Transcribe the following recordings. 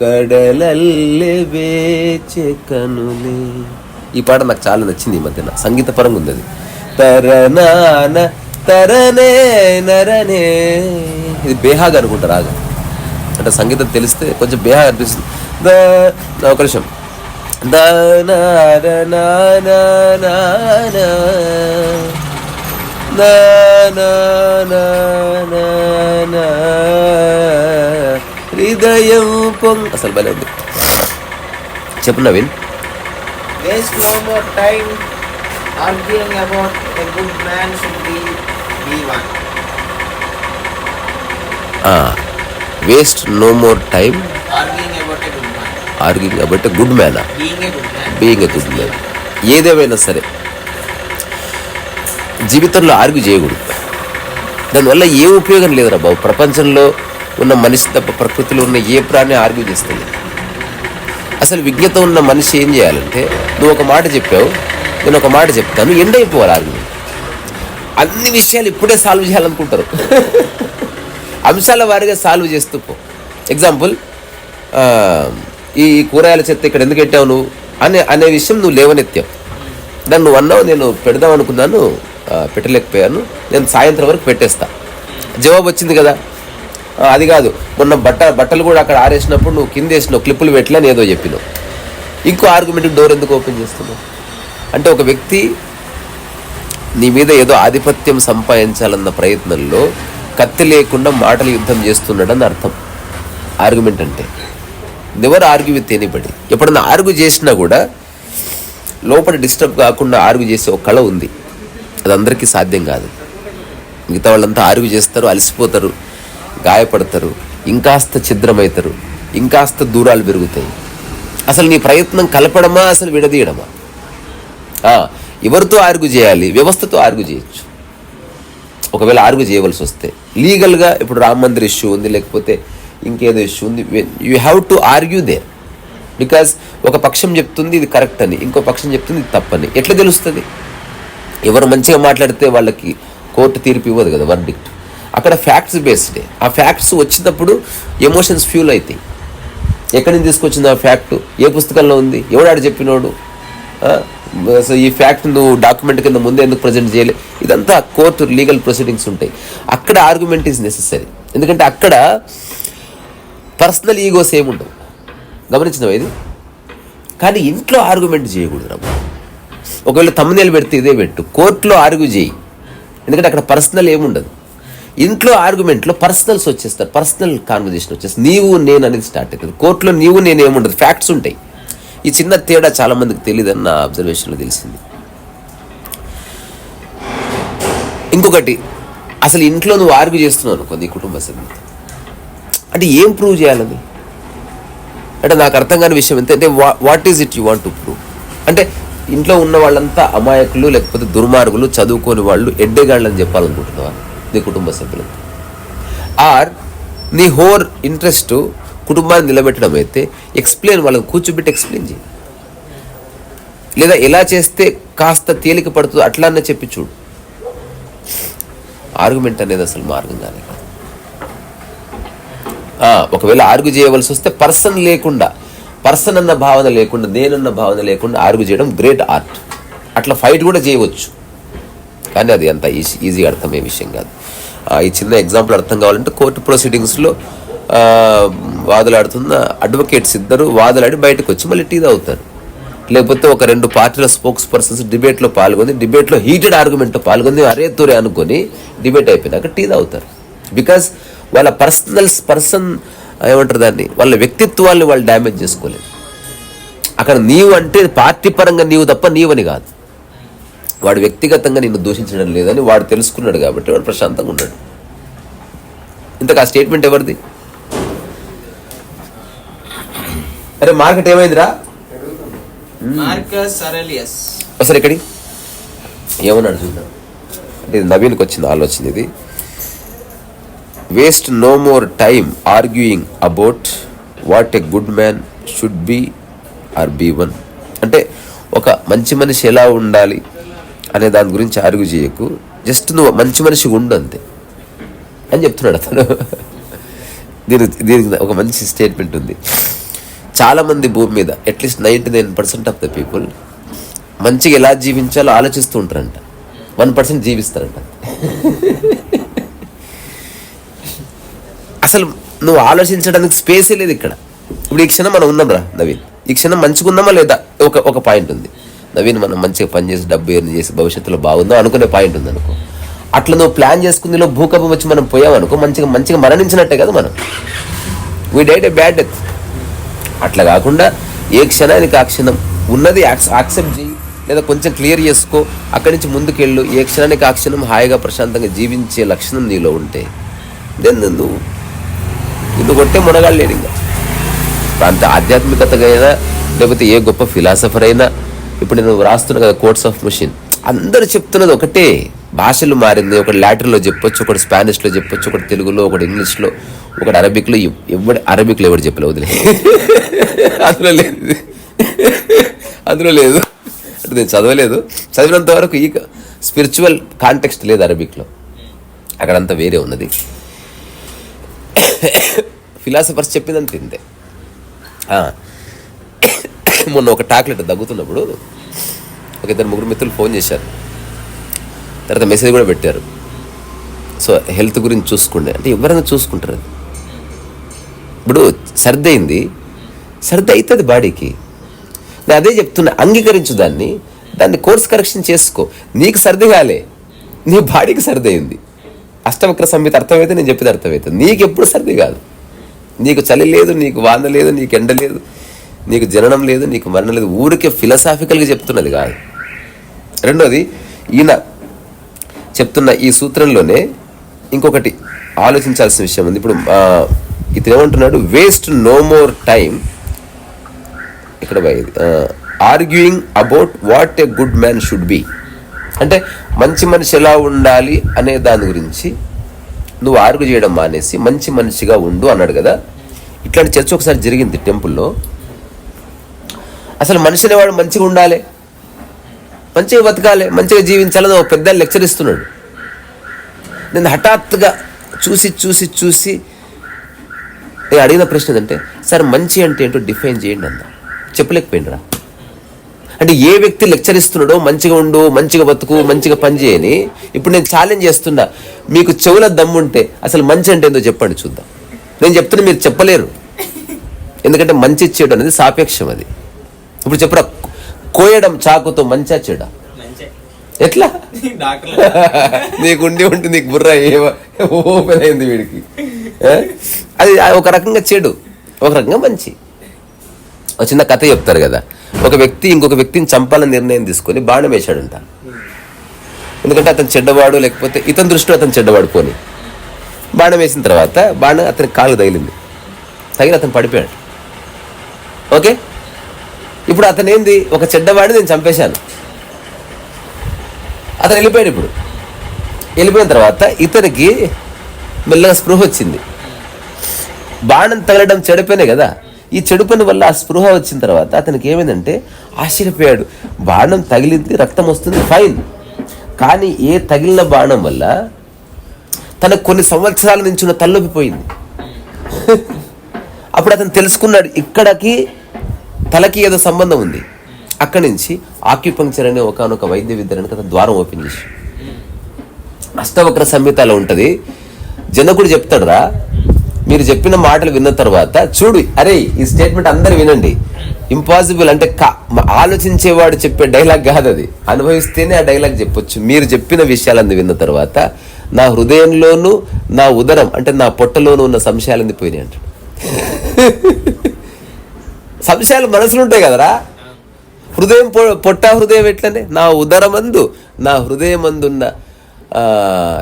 కడలల్లె వేచే కనులే. ఈ పాట నాకు చాలా నచ్చింది ఈ మధ్యన. సంగీత పరంగా ఉంది అది. తరనాన తరనే నరనే. ఇది బేహాగ్ అనుకుంటా రాగా. అంటే సంగీతం తెలిస్తే కొంచెం బేహాగ్ అనిపిస్తుంది. ద ఒక నిమిషం. ద నా. హృదయం పొంగ అసలు భలే ఉంది. చెప్పు Naveen. Waste no more time arguing about a good man being a good man ఏదేమైనా సరే. జీవితంలో ఆర్గ్యూ చేయకూడదు. దానివల్ల ఏ ఉపయోగం లేదురా బాబు. ప్రపంచంలో ఉన్న మనిషి తప్ప ప్రకృతిలో ఉన్న ఏ ప్రాణి ఆర్గ్యూ చేస్తుంది? అసలు విజ్ఞత ఉన్న మనిషి ఏం చేయాలంటే నువ్వు ఒక మాట చెప్పావు నేను ఒక మాట చెప్తాను ఎండ్ అయిపోవాలి ఆర్గ్యూ అన్ని విషయాలు ఇప్పుడే సాల్వ్ చేయాలనుకుంటారు. అంశాల వారిగా సాల్వ్ చేస్తూ పో. ఎగ్జాంపుల్ ఈ కూరగాయల చెత్త ఇక్కడ ఎందుకు పెట్టావు నువ్వు? అనే అనే విషయం నువ్వు లేవనెత్తావు. దాన్ని నువ్వు అన్నావు నేను పెడదాం అనుకున్నాను పెట్టలేకపోయాను. నేను సాయంత్రం వరకు పెట్టేస్తా. జవాబు వచ్చింది కదా. అది కాదు. మొన్న బట్ట బట్టలు కూడా అక్కడ ఆరేసినప్పుడు నువ్వు కింద వేసినావు క్లిప్పులు పెట్టలేని ఏదో చెప్పినావు. ఇంకో ఆర్గ్యుమెంట్ డోర్ ఎందుకు ఓపెన్ చేస్తున్నావు? అంటే ఒక వ్యక్తి నీ మీద ఏదో ఆధిపత్యం సంపాదించాలన్న ప్రయత్నంలో కత్తి లేకుండా మాటలు యుద్ధం చేస్తున్నాడని అర్థం. ఆర్గ్యుమెంట్ అంటే నెవర్ ఆర్గ్యూ విత్ ఎనీబడి ఎప్పుడన్నా ఆర్గ్యూ చేసినా కూడా లోపల డిస్టర్బ్ కాకుండా ఆర్గ్యూ చేసే ఒక కళ ఉంది. అది అందరికీ సాధ్యం కాదు. మిగతా వాళ్ళంతా అరుగు చేస్తారు అలసిపోతారు గాయపడతారు ఇంకాస్త ఛిద్రమవుతారు ఇంకాస్త దూరాలు పెరుగుతాయి. అసలు నీ ప్రయత్నం కలపడమా అసలు విడదీయడమా? ఎవరితో ఆర్గ్యూ చేయాలి? వ్యవస్థతో ఆర్గ్యూ చేయొచ్చు. ఒకవేళ ఆర్గ్యూ చేయవలసి వస్తే లీగల్గా ఇప్పుడు రామ మందిర్ ఇష్యూ ఉంది లేకపోతే ఇంకేదో ఇష్యూ ఉంది you have to argue they because ఒక పక్షం చెప్తుంది ఇది కరెక్ట్ అని ఇంకో పక్షం చెప్తుంది ఇది తప్పని. ఎట్లా తెలుస్తుంది? ఎవరు మంచిగా మాట్లాడితే వాళ్ళకి కోర్టు తీర్పు ఇవ్వదు కదా వర్డిక్ట్ అక్కడ ఫ్యాక్ట్స్ బేస్డే ఆ ఫ్యాక్ట్స్ వచ్చినప్పుడు ఎమోషన్స్ ఫ్యూల్ అవుతాయి ఎక్కడి నుంచి తీసుకొచ్చింది ఆ ఫ్యాక్ట్ ఏ పుస్తకంలో ఉంది? ఎవడాడు చెప్పినోడు? సో ఈ ఫ్యాక్ట్ నువ్వు డాక్యుమెంట్ కింద ముందే ఎందుకు ప్రజెంట్ చేయలే? ఇదంతా కోర్టు లీగల్ ప్రొసీడింగ్స్ ఉంటాయి. అక్కడ ఆర్గ్యుమెంట్ ఈజ్ నెసెసరీ ఎందుకంటే అక్కడ పర్సనల్ ఈగోస్ ఏముండవు. గమనించినవా ఇది? కానీ ఇంట్లో ఆర్గ్యుమెంట్ చేయకూడదు రమ్మ ఒకవేళ తమ్మునేలు పెడితే ఇదే పెట్టు. కోర్టులో ఆర్గ్యూ చేయి. ఎందుకంటే అక్కడ పర్సనల్ ఏముండదు. ఇంట్లో ఆర్గ్యుమెంట్లో పర్సనల్స్ వచ్చేస్తారు. పర్సనల్ కాన్వర్జేషన్ వచ్చేస్తుంది. నీవు నేను అనేది స్టార్ట్ అవుతుంది కోర్టులో నీవు నేను ఏముండదు. ఫ్యాక్ట్స్ ఉంటాయి. ఈ చిన్న తేడా చాలామందికి తెలియదని నా అబ్జర్వేషన్లో తెలిసింది. ఇంకొకటి అసలు ఇంట్లో నువ్వు ఆర్గ్యూ చేస్తున్నావు అనుకో నీ కుటుంబ సభ్యులతో. అంటే ఏం ప్రూవ్ చేయాలని అంటే నాకు అర్థం కాని విషయం ఎంత అంటే what is it you want to prove అంటే ఇంట్లో ఉన్న వాళ్ళంతా అమాయకులు లేకపోతే దుర్మార్గులు చదువుకోని వాళ్ళు ఎడ్డగాళ్ళని అని చెప్పాలనుకుంటున్నావా నీ కుటుంబ సభ్యులకు ఆర్ నీ హోర్ ఇంట్రెస్ట్ కుటుంబాన్ని నిలబెట్టడం అయితే ఎక్స్ప్లెయిన్ వాళ్ళని కూర్చోబెట్టి ఎక్స్ప్లెయిన్ చేయి. లేదా ఎలా చేస్తే కాస్త తేలిక పడుతుందో అట్లానే చెప్పి చూడు. ఆర్గ్యుమెంట్ అనేది అసలు మార్గం కానీ ఒకవేళ ఆర్గ్యూ చేయవలసి వస్తే పర్సన్ లేకుండా పర్సన్ అన్న భావన లేకుండా నేనన్న భావన లేకుండా ఆర్గ్యూ చేయడం గ్రేట్ ఆర్ట్. అట్లా ఫైట్ కూడా చేయవచ్చు. కానీ అది అంత ఈజీ ఈజీ అర్థమయ్యే విషయం కాదు. ఈ చిన్న ఎగ్జాంపుల్ అర్థం కావాలంటే కోర్టు ప్రొసీడింగ్స్లో వాదులాడుతున్న అడ్వకేట్స్ ఇద్దరు వాదులాడి బయటకు వచ్చి మళ్ళీ టీ తాగుతారు. లేకపోతే ఒక రెండు పార్టీల స్పోక్స్ పర్సన్స్ డిబేట్లో పాల్గొని డిబేట్లో హీటెడ్ ఆర్గ్యుమెంట్లో పాల్గొని అరే తూరే అనుకొని డిబేట్ అయిపోయినాక టీ తాగుతారు. బికాస్ వాళ్ళ పర్సనల్స్ పర్సన్ ఏమంటారు దాన్ని? వాళ్ళ వ్యక్తిత్వాన్ని వాళ్ళు డ్యామేజ్ చేసుకోలేదు. అక్కడ నీవు అంటే పార్టీ పరంగా నీవు తప్ప నీవని కాదు. వాడు వ్యక్తిగతంగా నిన్ను దూషించడం లేదని వాడు తెలుసుకున్నాడు కాబట్టి వాడు ప్రశాంతంగా ఉన్నాడు. ఇంతకు ఆ స్టేట్మెంట్ ఎవరిది? అరే మార్కెట్ ఏమైందిరా. ఒకసారి ఎక్కడి ఏమన్నాడు చూద్దాం అంటే ఇది నవీన్కి వచ్చిన ఆలోచన ఇది. Waste no more time arguing about what a good man should be or be one అంటే ఒక మంచి మనిషి ఎలా ఉండాలి అనే దాని గురించి ఆర్గ్యూ చేయకు. జస్ట్ నువ్వు మంచి మనిషి ఉండు అంతే. అని చెప్తున్నాడు అతను. దీనికి దీనికి ఒక మంచి స్టేట్మెంట్ ఉంది. చాలామంది భూమి మీద at least ninety nine percent of the people మంచిగా ఎలా జీవించాలో ఆలోచిస్తూ ఉంటారంట. వన్ పర్సెంట్ జీవిస్తారంట. అసలు నువ్వు ఆలోచించడానికి స్పేసే లేదు ఇక్కడ. ఇప్పుడు ఈ క్షణం మనం ఉన్నాం రా నవీన్. ఈ క్షణం మంచిగా లేదా? ఒక ఒక పాయింట్ ఉంది. నవీన్ మనం మంచిగా పనిచేసి డబ్బు ఎర్న్ చేసి భవిష్యత్తులో బాగుందాం అనుకునే పాయింట్ ఉంది అనుకో. అట్లా నువ్వు ప్లాన్ చేసుకుందిలో భూకంపం వచ్చి మనం పోయామనుకో మంచిగా మంచిగా మరణించినట్టే కదా మనం. We died a bad death అట్లా కాకుండా ఏ క్షణానికి ఆ క్షణం ఉన్నది యాక్సెప్ట్ చేయి లేదా కొంచెం క్లియర్ చేసుకో. అక్కడి నుంచి ముందుకెళ్ళు. ఏ క్షణానికి ఆ క్షణం హాయిగా ప్రశాంతంగా జీవించే లక్షణం నీలో ఉంటే దెన్ నువ్వు నిన్ను కొట్టే మునగాళ్ళు లేడు ఇంకా. అంత ఆధ్యాత్మికతగా అయినా లేకపోతే ఏ గొప్ప ఫిలాసఫర్ అయినా ఇప్పుడు నేను రాస్తున్నా కదా కోర్ట్స్ ఆఫ్ మిషన్ అందరూ చెప్తున్నది ఒకటే. భాషలు మారింది ఒకటి లాటిన్లో చెప్పొచ్చు ఒకటి స్పానిష్లో చెప్పొచ్చు ఒకటి తెలుగులో ఒకటి ఇంగ్లీష్లో ఒకటి అరబిక్లో ఎవడు అరబిక్లో ఎవడు చెప్పలే వదిలే. అందులో లేదు. అందులో లేదు. అంటే నేను చదవలేదు. చదివినంత వరకు ఈ స్పిరిచువల్ కాంటెక్స్ట్ లేదు అరబిక్లో. అక్కడంతా వేరే ఉన్నది. ఫిలాసఫర్స్ చెప్పిందంత ఇంతే మొన్న ఒక టాక్లెట్ దగ్గుతున్నప్పుడు ఒక ఇద్దరు ముగ్గురు మిత్రులు ఫోన్ చేశారు. తర్వాత మెసేజ్ కూడా పెట్టారు. సో హెల్త్ గురించి చూసుకుండే అంటే ఎవరైనా చూసుకుంటారు అది. ఇప్పుడు సర్ది అయింది సర్ది అవుతుంది బాడీకి. నేను అదే చెప్తున్నా అంగీకరించు దాన్ని దాన్ని కోర్స్ కరెక్షన్ చేసుకో. నీకు సర్ది కాలే నీ బాడీకి సర్ది అయింది అష్టవక్ర సంహిత అర్థమైతే నేను చెప్పేది అర్థమవుతుంది నీకు ఎప్పుడు సర్ది కాదు. నీకు చలి లేదు నీకు వాన లేదు నీకు ఎండ లేదు నీకు జననం లేదు నీకు మరణం లేదు. ఊరికే ఫిలసాఫికల్గా చెప్తున్నది కాదు. రెండోది ఈయన చెప్తున్న ఈ సూత్రంలోనే ఇంకొకటి ఆలోచించాల్సిన విషయం ఉంది. ఇప్పుడు ఇతను ఏమంటున్నాడు? వేస్ట్ నో మోర్ టైం ఇక్కడ arguing about what a good man should be అంటే మంచి మనిషి ఎలా ఉండాలి అనే దాని గురించి నువ్వు ఆరుగు చేయడం మానేసి మంచి మనిషిగా ఉండు అన్నాడు కదా. ఇట్లాంటి చర్చ ఒకసారి జరిగింది టెంపుల్లో. అసలు మనిషి అనేవాడు మంచిగా ఉండాలి. మంచిగా బతకాలి మంచిగా జీవించాలని ఒక పెద్ద లెక్చర్ ఇస్తున్నాడు. నేను హఠాత్తుగా చూసి చూసి చూసి నేను అడిగిన ప్రశ్న ఏంటంటే సార్ మంచి అంటే ఏంటో డిఫైన్ చేయండి అన్న. చెప్పలేకపోయినరా? అంటే ఏ వ్యక్తి లెక్చర్ ఇస్తున్నాడో మంచిగా ఉండు మంచిగా బతుకు మంచిగా పని చేయని ఇప్పుడు నేను ఛాలెంజ్ చేస్తున్నా మీకు చెవుల దమ్ముంటే అసలు మంచి అంటే ఏందో చెప్పండి చూద్దాం. నేను చెప్తున్నా మీరు చెప్పలేరు. ఎందుకంటే మంచి చెడు అనేది సాపేక్షం అది. ఇప్పుడు చెప్పురా కోయడం చాకుతో మంచా చెడా? ఎట్లా? నీకు ఉండి ఉండి నీకు బుర్ర ఏమ- ఓపెన్ అయింది వీడికి? అది ఒక రకంగా చెడు ఒక రకంగా మంచి. ఒక చిన్న కథ చెప్తారు కదా. ఒక వ్యక్తి ఇంకొక వ్యక్తిని చంపాలని నిర్ణయం తీసుకొని బాణం వేశాడంట. ఎందుకంటే అతను చెడ్డవాడు లేకపోతే ఇతని దృష్టిలో అతను చెడ్డవాడు పోని. బాణం వేసిన తర్వాత బాణం అతని కాలు తగిలింది. తగిలి అతను పడిపోయాడు. ఓకే? ఇప్పుడు అతను ఏంది ఒక చెడ్డవాడిని నేను చంపేశాను. అతను వెళ్ళిపోయాడు ఇప్పుడు. వెళ్ళిపోయిన తర్వాత ఇతనికి మెల్లగా స్పృహ వచ్చింది. బాణం తగలడం చెడిపోయినాయి కదా. ఈ చెడు పని వల్ల ఆ స్పృహ వచ్చిన తర్వాత అతనికి ఏమైందంటే ఆశ్చర్యపోయాడు. బాణం తగిలింది రక్తం వస్తుంది ఫైన్. కానీ ఏ తగిలిన బాణం వల్ల తనకు కొన్ని సంవత్సరాల నుంచి ఉన్న తలనొప్పిపోయింది అప్పుడు అతను తెలుసుకున్నాడు ఇక్కడకి తలకి ఏదో సంబంధం ఉంది. అక్కడి నుంచి ఆక్యుపంక్చర్ అనే ఒకనొక వైద్య విద్య అతను ద్వారం ఓపెన్ చేసి అష్టవక్ర సంహితలో ఉంటుంది. జనకుడు చెప్తాడురా మీరు చెప్పిన మాటలు విన్న తర్వాత చూడు అరే ఈ స్టేట్మెంట్ అందరు వినండి. ఇంపాసిబుల్ అంటే ఆలోచించేవాడు చెప్పే డైలాగ్ కాదు అది. అనుభవిస్తేనే ఆ డైలాగ్ చెప్పొచ్చు. మీరు చెప్పిన విషయాలన్నీ విన్న తర్వాత నా హృదయంలోనూ నా ఉదరం అంటే నా పొట్టలోనూ ఉన్న సంశయాలన్నీ పోయినాయి అంటాడు. సంశయాలు మనసులో ఉంటాయి కదరా? హృదయం పొ- పొట్ట హృదయం ఎట్లనే? నా ఉదరమందు నా హృదయమందున్న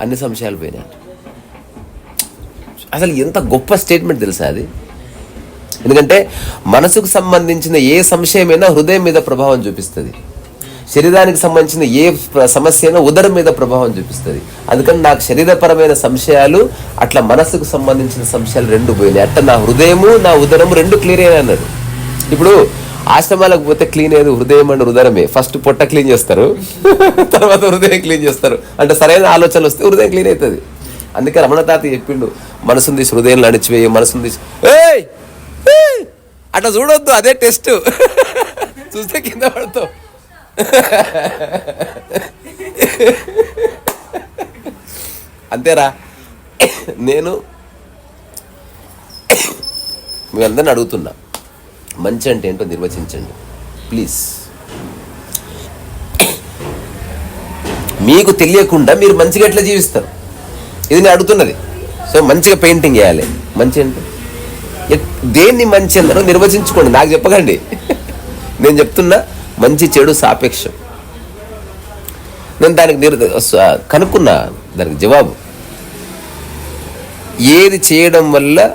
అన్ని సంశయాలు పోయినాయి అసలు ఎంత గొప్ప స్టేట్మెంట్ తెలుసా అది? ఎందుకంటే మనసుకు సంబంధించిన ఏ సంశయమైనా హృదయం మీద ప్రభావం చూపిస్తుంది. శరీరానికి సంబంధించిన ఏ సమస్య అయినా ఉదరం మీద ప్రభావం చూపిస్తుంది. అందుకని నాకు శరీరపరమైన సంశయాలు అట్లా మనసుకు సంబంధించిన సంశయాలు రెండు పోయినాయి. అట్లా నా హృదయము నా ఉదరము రెండు క్లియర్ అయినా అన్నాడు ఇప్పుడు ఆశ్రమాలకు పోతే క్లీన్ అయ్యేది హృదయం అండ్ ఉదరమే. ఫస్ట్ పొట్ట క్లీన్ చేస్తారు తర్వాత హృదయం క్లీన్ చేస్తారు. అంటే సరైన ఆలోచనలు వస్తే హృదయం క్లీన్ అవుతుంది. అందుకే రమణ తాత చెప్పిండు మనసుని తీసి హృదయం నడిచివేయి మనసు తీసి ఏయ్! ఏయ్! అట్లా చూడొద్దు అదే టెస్ట్. చూస్తే కింద పడతావు. అంతేరా. నేను మీ అందరిని అడుగుతున్నా. మంచి అంటే ఏంటో నిర్వచించండి. ప్లీజ్. మీకు తెలియకుండా మీరు మంచిగా ఎట్లా జీవిస్తారు? ఇది నేను అడుగుతున్నది. సో మంచిగా పెయింటింగ్ వేయాలి మంచి అంటే? దేన్ని మంచి అందరూ నిర్వచించుకోండి. నాకు చెప్పకండి. నేను చెప్తున్నా మంచి చెడు సాపేక్షం. నేను దానికి నిర్ కనుక్కున్నా దానికి జవాబు. ఏది చేయడం వల్ల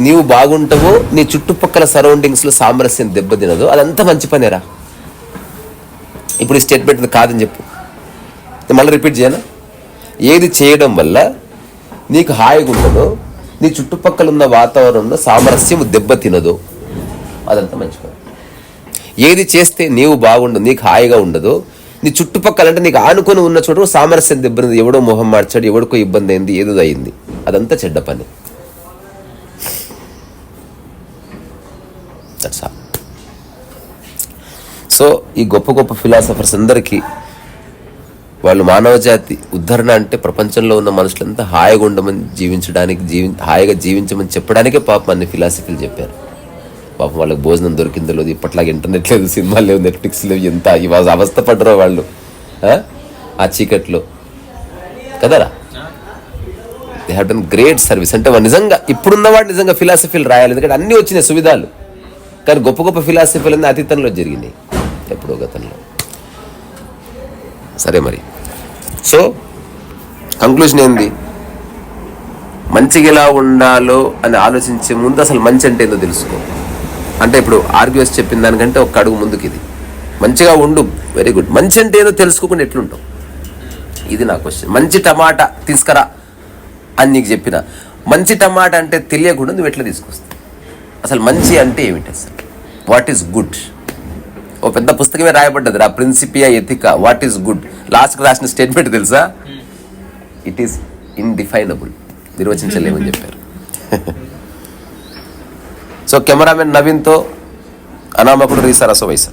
నీవు బాగుంటావో నీ చుట్టుపక్కల సరౌండింగ్స్లో సామరస్యం దెబ్బతినదో అదంతా మంచి పనేరా. ఇప్పుడు ఈ స్టేట్మెంట్ కాదని చెప్పు. మళ్ళీ రిపీట్ చేయనా ఏది చేయడం వల్ల నీకు హాయిగా ఉంటుందో నీ చుట్టుపక్కల ఉన్న వాతావరణంలో సామరస్యం దెబ్బతినదు. అదంతా మంచి ఏది చేస్తే నీవు బాగుండదు నీకు హాయిగా ఉండదు. నీ చుట్టుపక్కల అంటే నీకు ఆనుకొని ఉన్న చోట సామరస్యం దెబ్బతింది ఎవడో మొహం మార్చాడు ఎవడికో ఇబ్బంది అయింది ఏదో అయింది అదంతా చెడ్డ పని. సో ఈ గొప్ప గొప్ప ఫిలాసఫర్స్ అందరికీ వాళ్ళు మానవ జాతి ఉద్ధరణ అంటే ప్రపంచంలో ఉన్న మనుషులంతా హాయిగా ఉండమని జీవించడానికి జీవి హాయిగా జీవించమని చెప్పడానికే పాపం అన్ని ఫిలాసఫీలు చెప్పారు. పాపం వాళ్ళకి భోజనం దొరికిందో లేదు ఇప్పట్లాగా ఇంటర్నెట్ లేదు సినిమాలు లేవు నెట్ఫ్లిక్స్ లేవు ఎంత అవస్థ పడ్డరో వాళ్ళు. ఆ? చీకట్లో. కదరా? They have done great service అంటే వాళ్ళు నిజంగా ఇప్పుడున్నవాడు నిజంగా ఫిలాసఫీలు రాయాలి. ఎందుకంటే అన్నీ వచ్చినాయి సువిధాలు. కానీ గొప్ప గొప్ప ఫిలాసఫీలు అన్నీ అతీతంలో జరిగినాయి. ఎప్పుడో గతంలో. సరే మరి. సో కంక్లూజన్ ఏంది? మంచిగా ఎలా ఉండాలో అని ఆలోచించే ముందు అసలు మంచి అంటే ఏందో తెలుసుకో. అంటే ఇప్పుడు ఆర్గ్యూస్ చెప్పిన దానికంటే ఒక అడుగు ముందుకు ఇది మంచిగా ఉండు వెరీ గుడ్ మంచి అంటే ఏదో తెలుసుకోకుండా ఎట్లుంటావు? ఇది నా క్వశ్చన్ మంచి టమాటా తీసుకురా అని నీకు చెప్పిన. మంచి టమాటా అంటే తెలియకుండా నువ్వు ఎట్లా తీసుకొస్తావు? అసలు మంచి అంటే ఏమిటి అసలు? వాట్ ఈస్ గుడ్ ఓ పెద్ద పుస్తకమే రాయబడ్డది. రా Principia Ethica what is good? లాస్ట్కి రాసిన స్టేట్మెంట్ తెలుసా? ఇట్ ఈస్ ఇన్డిఫైనబుల్ నిర్వచించలేమని చెప్పారు. So cameraman నవీన్తో అనామకుడు రీసా రసవైసా.